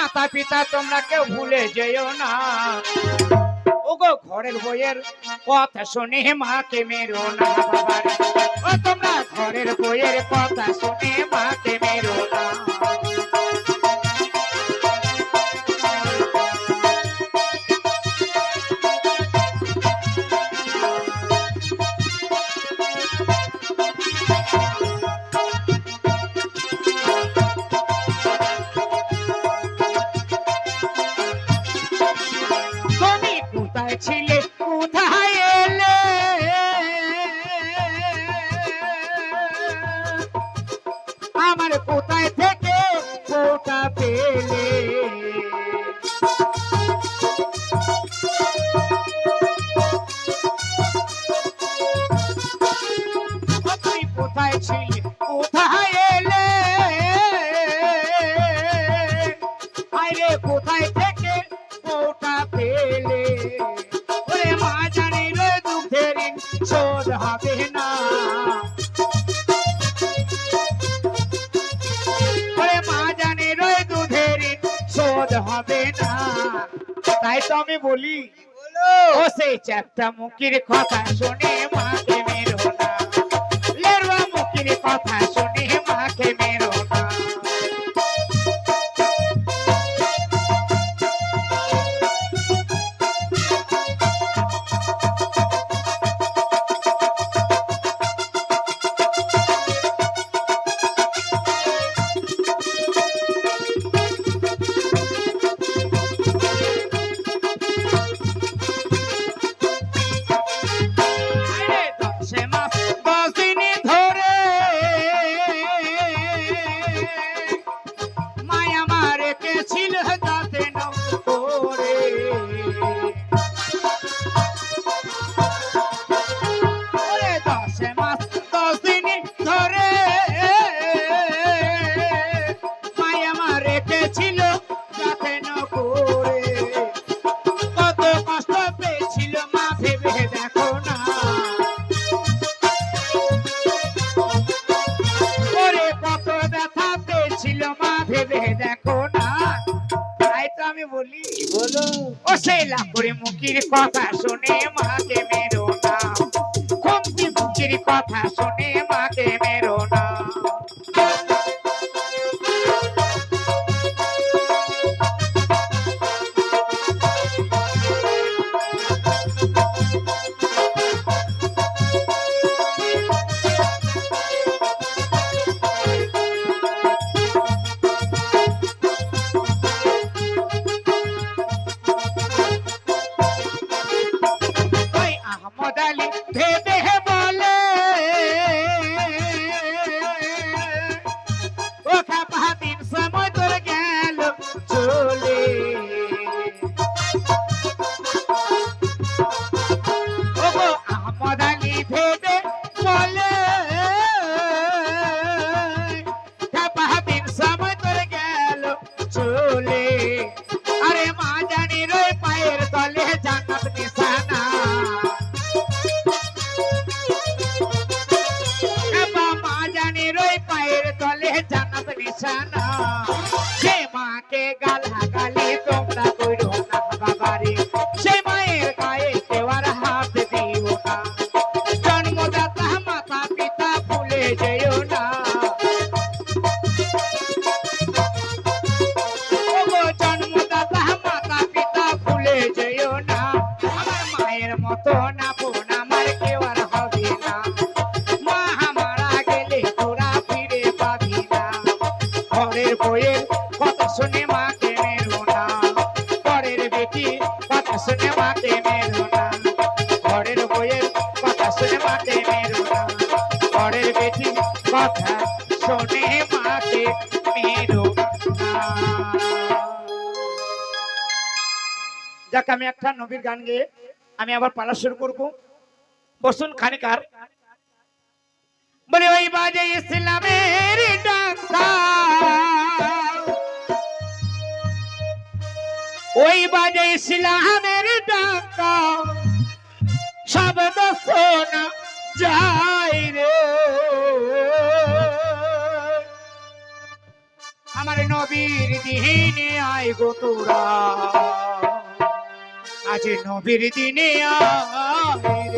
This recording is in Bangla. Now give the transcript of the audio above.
মাতা পিতা, তোমরা কেউ ভুলে যেও না ওগো ঘরের বইয়ের কথা শুনে মাকে মেরো না। ও তোমরা ঘরের বইয়ের কথা শুনে মাকে মেরো না ছিলে কোথায় এলে? আমার কোথায় থেকে কোটা পেলে? তুই কোথায় ছিলে? কোথায় এলে? আরে না। ওরে মা জানি রয় দুধের শোধ হবে না। তাই তো আমি বলি ও সেই চ্যাপটা মুখির কথা শুনে মাকে মেরো ও সেই লাকুড়ি মুখির কথা শুনে মাকে মেরো না। খুমকি মুখির কথা শুনে ভেবে বলে ও খাপা দিন সময় তোর গেল ভেবে বলে জান্নাত ঘরের বইয়ের কথা শুনে মাকে মেরো না। ঘরের বেটি কথা শুনে মাকে মেরো না। ঘরের বইয়ের কথা শুনে মাকে মেরো না। ঘরের বেটি কথা শুনে মাকে মেরো যাক, আমি একটা নবীর গান গেয়ে আমি আবার পালা শুরু করব। বসুন খানিকার বলে, ওই বাজে ইসলামের বাজে ইসলামের ডাকা শব্দ শোনা যায় রে। আমার নবীর দিনে আয় গো তোরা। আজ নবীর দিনে আয়